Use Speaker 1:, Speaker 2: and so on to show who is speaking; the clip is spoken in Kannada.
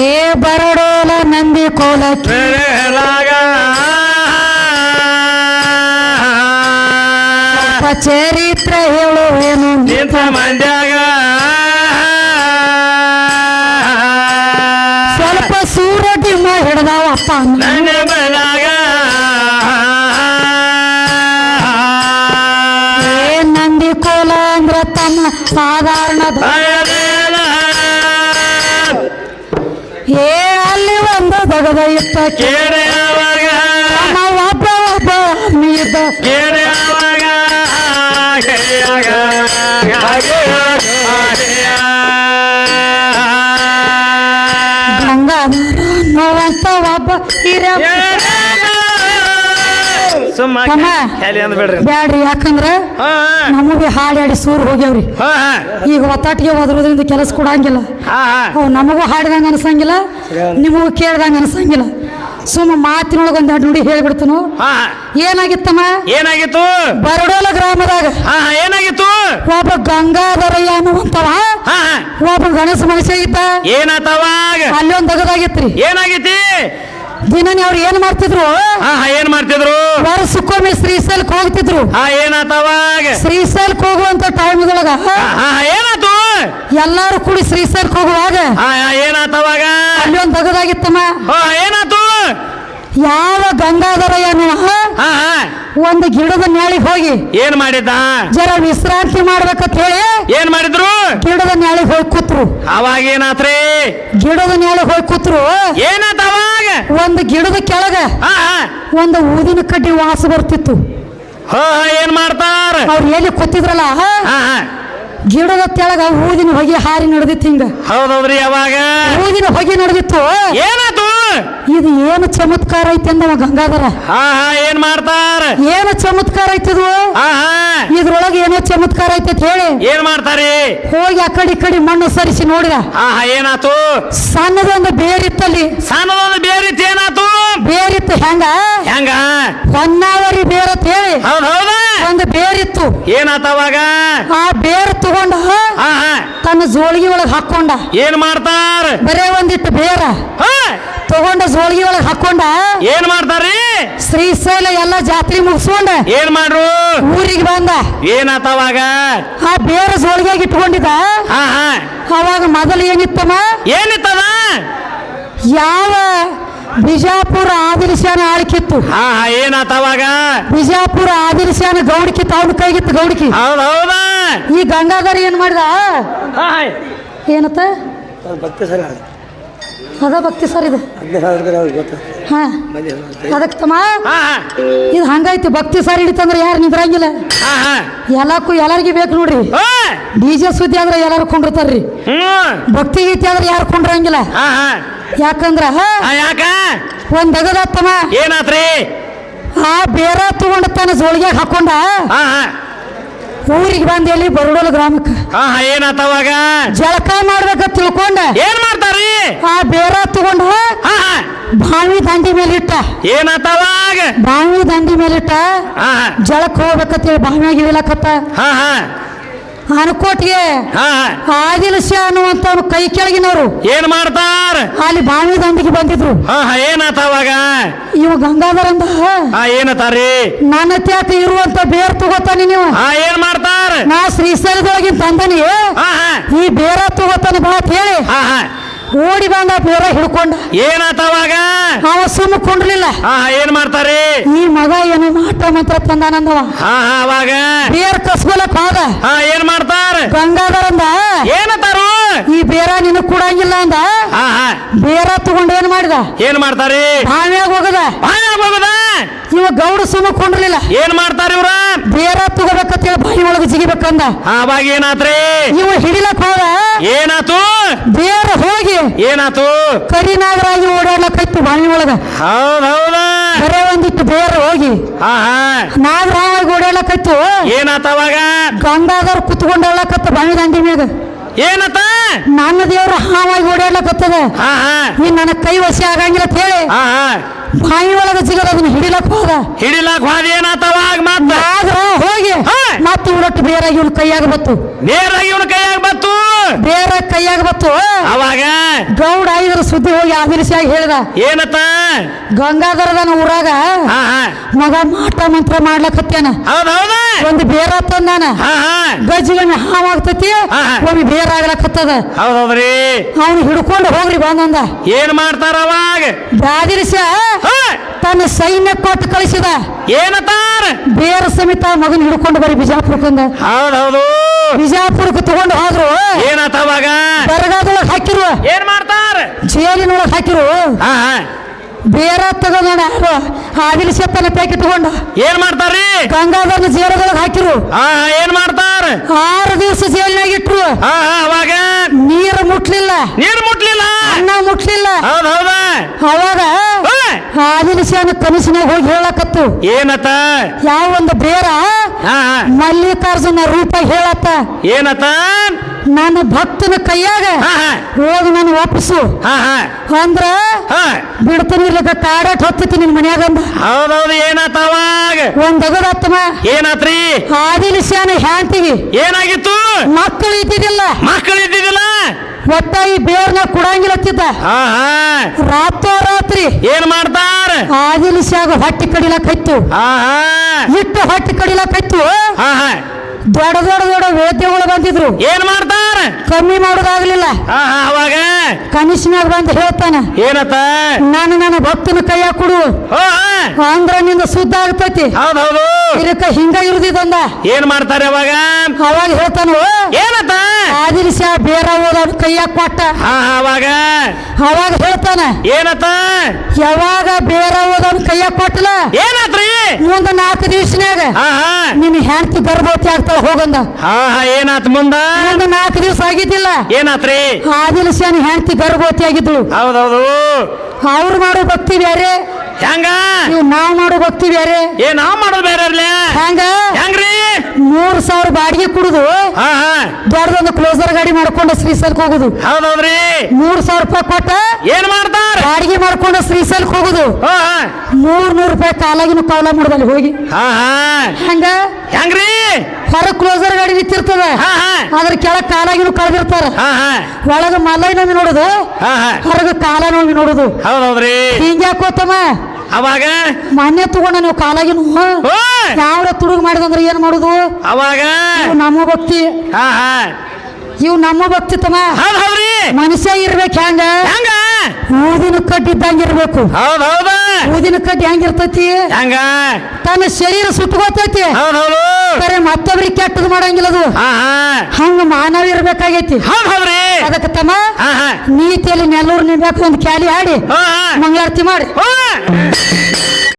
Speaker 1: ಏ ಬರಡೋಲ ನಂದಿ ಕೋಲ ಚರಿತ್ರ ಹೇಳುವೇನು
Speaker 2: ನಿಂತ ಮಂಡ್ಯಾಗ.
Speaker 1: ಸ್ವಲ್ಪ ಸೂರಟಿಮ ಹಿಡ್ದಾವಪ್ಪ
Speaker 2: ನನ್ನ ಬೆಳಗ
Speaker 1: ಏ ನಂದಿ ಕೋಲ ಅಂದ್ರ ತಮ್ಮ ಸಾಧಾರಣ ಏ ಅಲ್ಲಿ ಒಂದು ದಗದ ಇತ್ತ
Speaker 2: ಕೇಡೆ ಅವಾಗ
Speaker 1: ನಮ್ಮ ಒಬ್ಬ ಒಬ್ಬ ಇದ್ದ.
Speaker 2: ಕೇಡೆ ಅವಾಗ ಕೈಯಾಗ
Speaker 1: ಗಂಗಾಧರ ನೋವಂತ ಒಬ್ಬ
Speaker 2: ಸುಮ್ಮ. ಖಾಲಿ ಅಂದ್ಬಿಡ್ರಿ
Speaker 1: ಬ್ಯಾಡ್ರಿ ಯಾಕಂದ್ರ ನಮಗೆ ಹಾಡಾಡಿ ಸೂರ್ ಹೋಗ್ಯಾವ್ರಿ.
Speaker 2: ಹಾ
Speaker 1: ಈಗ ಒತ್ತಾಟಿಗೆ ಹೋದ್ರೋದ್ರಿಂದ ಕೆಲಸ ಕೊಡಂಗಿಲ್ಲ.
Speaker 2: ಹಾ
Speaker 1: ಅವು ನಮಗೂ ಹಾಡಿದಂಗ ಅನ್ಸಂಗಿಲ್ಲ ನಿಮಗೂ ಕೇಳ್ದಂಗ ಅನ್ಸಂಗಿಲ್ಲ. ಸುಮ್ಮ ಮಾತಿನೊಳಗ ಒಂದ್ ಎರಡು ನುಡಿ ಹೇಳ್ಬಿಡ್ತನು. ಏನಾಗಿತ್ತಮ್ಮ?
Speaker 2: ಏನಾಗಿತ್ತು?
Speaker 1: ಬರಡೋಲ ಗ್ರಾಮದಾಗ.
Speaker 2: ಏನಾಗಿತ್ತು?
Speaker 1: ಒಬ್ಬ ಗಂಗಾಧರಯ್ಯ ಅನ್ನುವಂತವ ಒಬ್ಬ ಗಣೇಶ ಮನುಷ್ಯ ಇದ್ದ.
Speaker 2: ಏನಾತವಾಗ
Speaker 1: ಅಲ್ಲಿ ಒಂದ್ ದಗದಾಗಿತ್ರಿ.
Speaker 2: ಏನಾಗೈತಿ
Speaker 1: ದಿನನಿ ಅವ್ರು ಏನ್ ಮಾಡ್ತಿದ್ರು?
Speaker 2: ಏನ್ ಮಾಡ್ತಿದ್ರು?
Speaker 1: ವರ್ಷಕ್ಕೊಮ್ಮೆ ಶ್ರೀಶೈಲಕ್ ಹೋಗ್ತಿದ್ರು?
Speaker 2: ಹಾ ಏನಾತವಾಗ
Speaker 1: ಶ್ರೀಶೈಲಕ್ ಹೋಗುವಂತ ಟೈಮ್
Speaker 2: ಒಳಗ ಹಾ, ಏನಾತು?
Speaker 1: ಎಲ್ಲಾರು ಕೂಡಿ ಶ್ರೀಶೈಲಕ್ ಹೋಗುವಾಗ?
Speaker 2: ಏನಾತವಾಗ
Speaker 1: ಅಲ್ಲಿ ಒಂದ್ ದಗದಾಗಿತ್ತಮ್ಮ.
Speaker 2: ಹಾ ಏನಾತು?
Speaker 1: ಯಾವ
Speaker 2: ಗಂಗಾಧರ ಏನು
Speaker 1: ಒಂದು ಗಿಡದ ನ್ಯಾಳಿಗೆ ಹೋಗಿ
Speaker 2: ಏನ್ ಮಾಡಿದ್ದ?
Speaker 1: ಜರ ವಿಶ್ರಾಂತಿ ಮಾಡ್ಬೇಕಂತ ಹೇಳಿ
Speaker 2: ಏನ್ ಮಾಡಿದ್ರು?
Speaker 1: ಗಿಡದ ನ್ಯಾಳಿಗೆ ಹೋಗಿ ಕೂತ್ರು.
Speaker 2: ಅವಾಗ ಏನಾತ್ರಿ?
Speaker 1: ಗಿಡದ ನ್ಯಾಳಿಗೆ ಹೋಗಿ ಕೂತ್ರು.
Speaker 2: ಏನಾತವಾಗ
Speaker 1: ಒಂದು ಗಿಡದ ಕೆಳಗ ಒಂದು ಊದಿನ ಕಡ್ಡಿ ವಾಸ ಬರ್ತಿತ್ತು.
Speaker 2: ಏನ್ ಮಾಡ್ತಾರ?
Speaker 1: ಅವ್ರು ಎಲ್ಲಿ ಕೂತಿದ್ರಲ್ಲ? ಗಿಡದ ಕೆಳಗ ಊದಿನ ಹೊಗೆ ಹಾರಿ ನಡೆದಿತ್ತು ಹಿಂಗ.
Speaker 2: ಹೌದೌದ್ರಿ ಯಾವಾಗ?
Speaker 1: ಊದಿನ ಹೊಗೆ ನಡೆದಿತ್ತು.
Speaker 2: ಏನದು
Speaker 1: ಇದು ಏನು ಚಮತ್ಕಾರ ಐತಿ ಅಂದ ಗಂಗಾಧರ?
Speaker 2: ಏನ್ ಮಾಡ್ತಾರ?
Speaker 1: ಏನು ಚಮತ್ಕಾರ ಐತಿದು
Speaker 2: ಹಾ ಹಾ.
Speaker 1: ಇದ್ರೊಳಗೆ ಏನೋ ಚಮತ್ಕಾರ ಐತಿ ಅಂತ ಹೇಳಿ.
Speaker 2: ಏನ್ ಮಾಡ್ತಾರಿ?
Speaker 1: ಹೋಗಿ ಆ ಕಡೆ ಈ ಕಡೆ ಮಣ್ಣು ಸರಿಸಿ ನೋಡಿದ.
Speaker 2: ಏನಾತು
Speaker 1: ಸಣ್ಣದೊಂದು
Speaker 2: ಬೇರಿತ್ತ.
Speaker 1: ಬೇರಿತ್ತು ಹೆಂಗ
Speaker 2: ಹೆಂಗ
Speaker 1: ಹೊನ್ನಾವರಿ ಬೇರತ್ ಹೇಳಿ.
Speaker 2: ಹೌದ್ ಹೌದಾ?
Speaker 1: ಒಂದು ಬೇರಿತ್ತು
Speaker 2: ಏನಾತವಾಗ
Speaker 1: ಆ ಬೇರು ತಗೊಂಡ
Speaker 2: ಹಾ ಹಾ
Speaker 1: ತನ್ನ ಜೋಳಿಗೆ ಒಳಗೆ ಹಾಕೊಂಡ.
Speaker 2: ಏನ್ ಮಾಡ್ತಾರ?
Speaker 1: ಬರೇ ಒಂದಿಟ್ಟು ಬೇರ.
Speaker 2: ಹಾ?
Speaker 1: ತಗೊಂಡ ಜೋಳಿಗೆ ಒಳಗೆ ಹಾಕೊಂಡ.
Speaker 2: ಏನ್ ಮಾಡ್ತಾರಿ
Speaker 1: ಶ್ರೀಶೈಲ ಎಲ್ಲ ಜಾತ್ರೆ ಮುಗಿಸ್ಕೊಂಡ.
Speaker 2: ಏನ್ ಮಾಡ್ರು?
Speaker 1: ಊರಿಗೆ ಬಂದ.
Speaker 2: ಏನಾತವಾಗ
Speaker 1: ಆ ಬೇರ ಜೋಳಿಗೆಗೆ ಇಟ್ಕೊಂಡಿದ್ದ.
Speaker 2: ಹಾ ಹಾ.
Speaker 1: ಅವಾಗ ಮೊದಲು ಏನಿತ್ತಮ್ಮ?
Speaker 2: ಏನಿತ್ತದ?
Speaker 1: ಯಾವ ಬಿಜಾಪುರ ಆದಿಲ್ಶಾನ ಆಳ್ಕಿತ್ತು
Speaker 2: ಹಾ ಹಾ ಏನಾತವಾಗ
Speaker 1: ಬಿಜಾಪುರ ಆದಿಲ್ಶಾನ ಗೌಡಕಿ ತಾವು ಕೈಗಿತ್ತು ಗೌಡಕಿ
Speaker 2: ಹೌದ್ ಹೌದಾ?
Speaker 1: ಈ ಗಂಗಾಧರ್ ಏನ್ ಮಾಡಿದ? ಏನತ್ತ?
Speaker 3: ಭಕ್ತಿ ಸರ್
Speaker 1: ಅದ ಭಕ್ತಿ ಸರ್ ಇದು. ಹಾ. ಅದಕ್ಕೆ ತಮ್ಮ ಇದು ಹಂಗೈತಿ ಭಕ್ತಿ ಸಾರಿ ಹಿಡಿತಂದ್ರೆ ಯಾರು ನಿದ್ರಂಗಿಲ್ಲ. ಎಲ್ಲಕ್ಕೂ ಎಲ್ಲರಿಗೂ ಬೇಕು ನೋಡ್ರಿ.
Speaker 2: ಹಾ.
Speaker 1: ಡಿ ಜೆ ಸುದ್ದಿ ಅಂದ್ರೆ ಎಲ್ಲರೂ ಕೊಂಡಿರ್ತಾರ್ರಿ. ಭಕ್ತಿ ಗೀತೆ ಆದ್ರೆ ಯಾರು ಕೊಂಡ್ರಂಗಿಲ್ಲ. ಯಾಕಂದ್ರ ಒಂದ್ ದಗದತ್ತಮ್ಮ
Speaker 2: ಏನಾತ್ರಿ?
Speaker 1: ಆ ಬೇರೆ ತಗೊಂಡ ತನ್ನ ಜೋಳಿಗೆ ಹಾಕೊಂಡ.
Speaker 2: ಹಾ ಹಾ.
Speaker 1: ಊರಿಗೆ ಬಂದ ಎಲ್ಲಿ? ಬರಡೋಲ ಗ್ರಾಮಕ್ಕೆ.
Speaker 2: ಹಾ ಏನಾತವಾಗ
Speaker 1: ಜಳಕ ಮಾಡ್ಬೇಕ ತಿಳ್ಕೊಂಡ.
Speaker 2: ಏನ್ ಮಾಡ್ತಾರಿ
Speaker 1: ಆ ಬೇರ ತಗೊಂಡ ಬಾವಿ ದಂಡಿ ಮೇಲೆ ಇಟ್ಟ.
Speaker 2: ಏನಾತವಾಗ
Speaker 1: ಬಾವಿ ದಂಡಿ ಮೇಲೆ ಇಟ್ಟ.
Speaker 2: ಹಾ ಹಾ.
Speaker 1: ಜಳಕ್ ಹೋಗ್ಬೇಕಂತ ಹೇಳಿ ಬಾವಿಯಾಗ ಇಳಿಲಕತ್ತ ಅನ್ಕೋಟ್ಗೆ
Speaker 2: ಆದಿಲ್
Speaker 1: ಆದಿಲ್ಶ ಅನ್ನುವಂತ ಕೈ ಕೆಳಗಿನವರು.
Speaker 2: ಏನ್ ಮಾಡ್ತಾರ?
Speaker 1: ಅಲ್ಲಿ ಬಾವಿ ದಂಡಿಗೆ ಬಂದಿದ್ರು.
Speaker 2: ಹಾ ಅವಾಗ?
Speaker 1: ಇವು ಗಂಗಾಧರ ಅಂದ
Speaker 2: ಏನತಾರಿ
Speaker 1: ನನ್ನ ತ್ಯಾಕ ಇರುವಂತ ಬೇರ್ ತಗೋತಾನೆ ನೀವು.
Speaker 2: ಏನ್ ಮಾಡ್ತಾರ?
Speaker 1: ನಾ ಶ್ರೀಶೈಲದೊಳಗಿನ ತಂದನಿ. ಈ ಬೇರ ತಗೋತಾನೆ ಬಾ ಅಂತ ಹೇಳಿ. ಓಡಿ ಬಂದ ಬೇರೆ ಹಿಡ್ಕೊಂಡ.
Speaker 2: ಏನಾತವಾಗ
Speaker 1: ಅವ ಸುಮ್ಮ ಕುಂಡ್ಲಿಲ್ಲ
Speaker 2: ಹಾ ಏನ್ ಮಾಡ್ತಾರೆ?
Speaker 1: ಈ ಮಗ ಏನೋ ಮಾಟ ಮಾತ್ರ ತಂದಾನಂದವ.
Speaker 2: ಹಾ ಹಾ ಅವಾಗ?
Speaker 1: ಬೇರ್ ಕಸ್ಕೊಲಕ್ ಹೋದ.
Speaker 2: ಹಾ ಏನ್ ಮಾಡ್ತಾರ?
Speaker 1: ಗಂಗಾಧರಂದ ಅಂದ.
Speaker 2: ಏನತಾರು?
Speaker 1: ಈ ಬೇರ ನಿನ್ನ ಕೂಡಂಗಿಲ್ಲ ಅಂದ.
Speaker 2: ಹಾ ಹಾ.
Speaker 1: ಬೇರ ತಗೊಂಡು ಏನ್ ಮಾಡಿದ?
Speaker 2: ಏನ್ ಮಾಡ್ತಾರೆ?
Speaker 1: ಬಾವ್ಯಾಗ ಹೋಗದ.
Speaker 2: ಬಾಯಾಗ ಹೋಗುದ?
Speaker 1: ಇವ ಗೌಡ ಸುಮ್ಮ ಕೊಂಡಿರಲಿಲ್ಲ.
Speaker 2: ಏನ್ ಮಾಡ್ತಾರೆ ಇವ್ರ?
Speaker 1: ಬೇರ ತಗೋಬೇಕಂತ ಹೇಳಿ ಬಾಯಿ ಒಳಗೆ ಜಿಗಿಬೇಕಂದ.
Speaker 2: ಆವಾಗ ಅವಾಗ ಏನಾತ್ರಿ?
Speaker 1: ಇವ ಹಿಡಿಲಕ್ ಹೋದ.
Speaker 2: ಏನಾತು?
Speaker 1: ಬೇರ ಹೋಗಿ
Speaker 2: ಏನಾತು?
Speaker 1: ಕರಿನಾಗರಾಗಿ ಓಡಾಡ್ಲಕ್ಕಾಯ್ತು ಬಾವಿ ಒಳಗ.
Speaker 2: ಹೌದ್ ಹೌದ
Speaker 1: ಬರೇ ಒಂದಿಟ್ಟು ಬೇರ ಹೋಗಿ.
Speaker 2: ಹಾ ಹಾ.
Speaker 1: ನಾಗರಾವಾಗಿ ಓಡಾಡ್ಲಕೈತು.
Speaker 2: ಏನಾತವಾಗ
Speaker 1: ಗಂಗಾಧರ್ ಕುತ್ಕೊಂಡಾಡ್ಲಕತ್ತ ಬಾಯಿ ದಂಡಿ ಮ್ಯಾಗ.
Speaker 2: ಏನತ?
Speaker 1: ನನ್ನ ದೇವ್ರ ಹಾವಾಗಿ ಓಡಾಡ್ಲಕತ್ತದ.
Speaker 2: ಹಾ ಹಾ.
Speaker 1: ಈ ನನ್ನ ಕೈ ವಸಿ ಆಗಂಗಿಲ್ಲ ಅಂತ ಹೇಳಿ.
Speaker 2: ಹಾ ಹಾ.
Speaker 1: ಬಾಯಿ ಒಳಗ ಸಿಗದ ಅದನ್ನ ಹಿಡಿಲಕ್ ಹೋದ.
Speaker 2: ಹಿಡಿಲಾಕ್ ಹೋದ ಏನಾತವಾಗ ಮತ್ತ?
Speaker 1: ಆದ್ರ ಹೋಗಿ
Speaker 2: ಹಾ.
Speaker 1: ಮತ್ತೆ ಉಡಟ್ಟು ಬೇರಾಗಿ ಇವನ್ ಕೈಯಾಗ ಬತ್ತು
Speaker 2: ಬೇರಾಗಿ ಇವನ ಕೈಯಾಗ ಬತ್ತು
Speaker 1: ಬೇರೆ ಕೈಯಾಗ ಬತ್ತು
Speaker 2: ಅವಾಗ?
Speaker 1: ಗೌಡ ಐದರ ಸುದ್ದಿ ಹೋಗಿ ಆದಿರಿಸಿಯಾಗಿ ಹೇಳಿದ.
Speaker 2: ಏನತ್ತ?
Speaker 1: ಗಂಗಾಧರದನ ಊರಾಗ ಮಗ ಮಾಟ ಮಂತ್ರ ಮಾಡ್ಲಕತ್ತೇನ.
Speaker 2: ಹೌದ್ ಹೌದ.
Speaker 1: ಒಂದು ಬೇರ ತಂದಾನ. ಗಜ್ಜಿಗೊಮ್ಮೆ ಹಾವಾಗ್ತತಿ. ಒಮ್ಮೆ ಬೇರ ಆಗ್ಲಕತ್ತದ.
Speaker 2: ಹೌದ್ ಹೌದ್ರಿ.
Speaker 1: ಅವನು ಹಿಡ್ಕೊಂಡು ಹೋಗ್ರಿ ಬಂದಂದ.
Speaker 2: ಏನ್ ಮಾಡ್ತಾರ ಅವಾಗ?
Speaker 1: ಬ್ಯಾದಿರಿಸ ಸೈನ್ಯ ಕೊಟ್ಟು ಕಳಿಸಿದ
Speaker 2: ಏನತಾರ?
Speaker 1: ಬೇರ ಸಮೇತ ಮಗನ್ ಹಿಡ್ಕೊಂಡು ಬರೀ ಬಿಜಾಪುರಕ್ಕಂದ
Speaker 2: ಹೌದೌದು. ಹೌದು
Speaker 1: ಬಿಜಾಪುರಕ್ಕೆ ತಗೊಂಡು ಹೋದ್ರು.
Speaker 2: ಅವಾಗ?
Speaker 1: ದರ್ಗಾದೊಳಗೆ ಹಾಕಿರು.
Speaker 2: ಏನ್ ಮಾಡ್ತಾರ?
Speaker 1: ಜೈಲಿನೊಳಗೆ ಹಾಕಿರು. ಬೇರ ತಗೊಂಡ ಹಾವಿನ ಆದಿಲ್ ಸೆಪ್ಪನ ಪ್ಯಾಕೆಟ್ ತಗೊಂಡ.
Speaker 2: ಏನ್ ಮಾಡ್ತಾರ್ರಿ?
Speaker 1: ಗಂಗಾಧರನ ಜೈಲದೊಳಗೆ ಹಾಕಿರು.
Speaker 2: ಏನ್ ಮಾಡ್ತಾರ?
Speaker 1: ಆರು ದಿವಸ ಜೇಲಿನಾಗ ಇಟ್ರು.
Speaker 2: ಅವಾಗ?
Speaker 1: ನೀರು ಮುಟ್ಲಿಲ್ಲ.
Speaker 2: ನೀರು ಮುಟ್ಲಿಲ್ಲ?
Speaker 1: ಅನ್ನ ಮುಟ್ಲಿಲ್ಲ.
Speaker 2: ಹೌದ್ ಹೌದ?
Speaker 1: ಅವಾಗ
Speaker 2: ಹಾ,
Speaker 1: ಆದಿಲ್ ಶಾನ ಕನಸಿನಾಗ ಹೋಗಿ ಹೇಳಕತ್ತು?
Speaker 2: ಏನತ?
Speaker 1: ಯಾವ ಒಂದು ಬೇರ
Speaker 2: ಹಾ
Speaker 1: ಮಲ್ಲಿಕಾರ್ಜುನ ರೂಪ ಹೇಳತ್ತ?
Speaker 2: ಏನತ?
Speaker 1: ನನ್ನ ಭಕ್ತನ ಕೈಯಾಗ ಹೋಗಿ ನಾನು
Speaker 2: ಹಾ
Speaker 1: ಅಂದ್ರ
Speaker 2: ಹಾ.
Speaker 1: ಬಿಡ್ತೀನಿ ಇರ್ಲಿಕ್ಕ ಕಾಡಟ್ ಹೊತ್ತೈತಿ ನಿನ್ ಮನ್ಯಾಗ
Speaker 2: ಹೌದೌದು ಏನಾತ ಅವಾಗ?
Speaker 1: ಒಂದ್ ಅಗದತ್ತಮ
Speaker 2: ಏನಾತ್ರಿ?
Speaker 1: ಆದಿಲ್ ಹೇಳ್ತೀವಿ
Speaker 2: ಏನಾಗಿತ್ತು?
Speaker 1: ಮಕ್ಕಳು ಇದ್ದಿದ್ದಿಲ್ಲ.
Speaker 2: ಮಕ್ಕಳು ಇದ್ದಿದ್ದಿಲ್ಲ?
Speaker 1: ಒಟ್ಟ ಈ ಬೇರ್ನ ಕುಡಂಗಿಲ್ಲತ್ತಿದ್ದ
Speaker 2: ಹಾ ಹಾ.
Speaker 1: ರಾತ್ರೋರಾತ್ರಿ
Speaker 2: ಏನ್ ಮಾಡ್ತಾರ?
Speaker 1: ಆದಿಲಿಸಿಯಾಗ ಹೊಟ್ಟಿ ಕಡಿಲಕೈತು
Speaker 2: ಹಾ ಹಾ.
Speaker 1: ಇಟ್ಟು ಹೊಟ್ಟಿ ಕಡಿಲಕೈತು
Speaker 2: ಹಾ ಹಾ.
Speaker 1: ದೊಡ್ಡ ದೊಡ್ಡ ದೊಡ್ಡ ವೇದ್ಯಗಳು ಬಂದಿದ್ರು.
Speaker 2: ಏನ್ ಮಾಡ್ತಾರ?
Speaker 1: ಕಮ್ಮಿ ಮಾಡೋದಾಗ್ಲಿಲ್ಲ.
Speaker 2: ಹಾ ಹಾ ಅವಾಗ?
Speaker 1: ಕನಿಷ್ನಾಗ ಬಂದು ಹೇಳ್ತಾನ.
Speaker 2: ಏನತ್ತ?
Speaker 1: ನಾನು ನನ್ನ ಭಕ್ತನ ಕೈಯಾಗ ಕೊಡು.
Speaker 2: ಹೋ ಹಾ.
Speaker 1: ಅಂದ್ರ ನಿಂದ ಶುದ್ಧ ಆಗ್ತೈತಿ.
Speaker 2: ಹೌದೌದು.
Speaker 1: ಇದಕ್ಕ ಹಿಂಗ ಇರುದಿದಂದ.
Speaker 2: ಏನ್ ಮಾಡ್ತಾರೆ ಅವಾಗ?
Speaker 1: ಅವಾಗ ಹೇಳ್ತಾನು?
Speaker 2: ಏನತ್ತ
Speaker 1: ಆದಿಲ್ ಶಾ ಬೇರ ಓದವ್ನ ಕೈಯಾಗ ಕೊಟ್ಟ.
Speaker 2: ಅವಾಗ?
Speaker 1: ಅವಾಗ ಹೇಳ್ತಾನೆ.
Speaker 2: ಏನತ್ತ
Speaker 1: ಯಾವಾಗ ಬೇರ ಹೋದ ಕೈಯಾಗ ಕೊಟ್ಟಲ?
Speaker 2: ಏನತ್ರಿ?
Speaker 1: ಮುಂದ ನಾಲ್ಕು ದಿವಸನ್ಯಾಗ ನಿನ್ನ ಹೆಂಡತಿ ಗರ್ಭವತಿ ಆಗ್ತಾಳ ಹೋಗಂದ.
Speaker 2: ಏನಾತ್ ಮುಂದ?
Speaker 1: ಮುಂದ ನಾಲ್ಕು ದಿವಸ ಆಗಿದ್ದಿಲ್ಲ.
Speaker 2: ಏನಾತ್ರಿ?
Speaker 1: ಶಾನ ಹೆಂಡತಿ ಗರ್ಭವತಿ ಆಗಿದ್ಳು
Speaker 2: ಹೌದೌದು.
Speaker 1: ಅವ್ರು ಮಾಡೋ ಭಕ್ತಿ ಬೇರೆ.
Speaker 2: ಹೆಂಗ?
Speaker 1: ನೀವು ನಾವ್ ಮಾಡೋ ಭಕ್ತಿ ಬೇರೆ.
Speaker 2: ಏ ನಾವ್ ಮಾಡೋದು ಬೇರೆ ಇರ್ಲಿ?
Speaker 1: ಹೆಂಗ?
Speaker 2: ಹೆಂಗ್ರಿ?
Speaker 1: ಮೂರ್ ಸಾವಿರ ಬಾಡಿಗೆ ಕುಡಿದು.
Speaker 2: ಹಾ ಹಾ.
Speaker 1: ದೊಡ್ಡದೊಂದು ಕ್ಲೋಸರ್ ಗಾಡಿ ಮಾಡ್ಕೊಂಡು ಶ್ರೀಸಲ್ಕ್ ಹೋಗುದು.
Speaker 2: ಹೌದೌದ್ರಿ.
Speaker 1: ಮೂರ್ ಸಾವಿರ ರೂಪಾಯಿ ಕೊಟ್ಟ
Speaker 2: ಏನ್ ಮಾಡ್ತಾರ?
Speaker 1: ಬಾಡಿಗೆ ಮಾಡ್ಕೊಂಡು ಶ್ರೀಸಲ್ಕ್ ಹೋಗುದು.
Speaker 2: ಹಾ ಹಾ.
Speaker 1: ಮೂರ್ ನೂರ್ ರೂಪಾಯಿ ಕಾಲಾಗಿನ ಕಾಲ ಮಾಡುದಲ್ಲಿ ಹೋಗಿ.
Speaker 2: ಹಾ ಹಾ.
Speaker 1: ಹಂಗ?
Speaker 2: ಹೆಂಗ್ರಿ?
Speaker 1: ಹೊರ ಕ್ಲೋಸರ್ ಗಾಡಿ ನಿಂತಿರ್ತದ.
Speaker 2: ಹಾ ಹಾ.
Speaker 1: ಅದ್ರ ಕೆಳಗ್ ಕಾಲಾಗಿನ ಕಳೆದಿರ್ತಾರ.
Speaker 2: ಹಾ ಹಾ.
Speaker 1: ಒಳಗ ಮಲೈ ನಮ್ಮಿ ನೋಡುದು. ಹೊರಗ ಕಾಲ ನೋವಿ ನೋಡುದು.
Speaker 2: ಹೌದೌದ್ರಿ.
Speaker 1: ಹಿಂಗ್ಯಾಕೋತಮ್ಮ
Speaker 2: ಅವಾಗ?
Speaker 1: ಮಾನ್ಯ ತಗೊಂಡ ನೀವು ಕಾಲಾಗಿನ. ಯಾವ ತುಡುಗ್ ಮಾಡಿದಂದ್ರೆ ಏನ್ ಮಾಡುದು?
Speaker 2: ಅವಾಗ?
Speaker 1: ನಮ್ಮ ಭಕ್ತಿ. ಇವ್ ನಮ್ಮ ಭಕ್ತಿ ತಮ್ಮ. ಮನುಷ್ಯ ಇರ್ಬೇಕು ಹೆಂಗ?
Speaker 2: ಹೆಂಗ?
Speaker 1: ಊದಿನ ಕಡ್ಡಿ ಇದ್ದಂಗೆ ಇರ್ಬೇಕು.
Speaker 2: ಹೌದ್ ಹೌದ.
Speaker 1: ಊದಿನ ಕಡ್ಡಿ ಹೆಂಗಿರ್ತೈತಿ
Speaker 2: ಹಂಗ?
Speaker 1: ತನ್ನ ಶರೀರ ಸುಟ್ಕೋತೈತಿ
Speaker 2: ಹೌದ್ ಹೌದು.
Speaker 1: ಬರೀ ಮತ್ತೊಬ್ರಿಗೆ ಕೆಟ್ಟದ್ ಮಾಡಂಗಿಲ್ಲ ಅದು.
Speaker 2: ಹಾ ಹಾ.
Speaker 1: ಹಂಗ ಮಾನವ ಇರ್ಬೇಕಾಗೈತಿ.
Speaker 2: ಹೌದ್ ಹೌದ್ರಿ
Speaker 1: ಅದಕ್ಕೆ ತಮ್ಮ
Speaker 2: ಹಾ ಹಾ.
Speaker 1: ನೀತಿಯಲ್ಲಿ ನೆಲ್ಲೂರು ನಿಂಬೇಕು ಒಂದು ಕ್ಯಾಲಿ ಆಡಿ
Speaker 2: ಹಾ ಹಾ.
Speaker 1: ಮಂಗಳಾರತಿ ಮಾಡಿ.
Speaker 2: ಹೋ.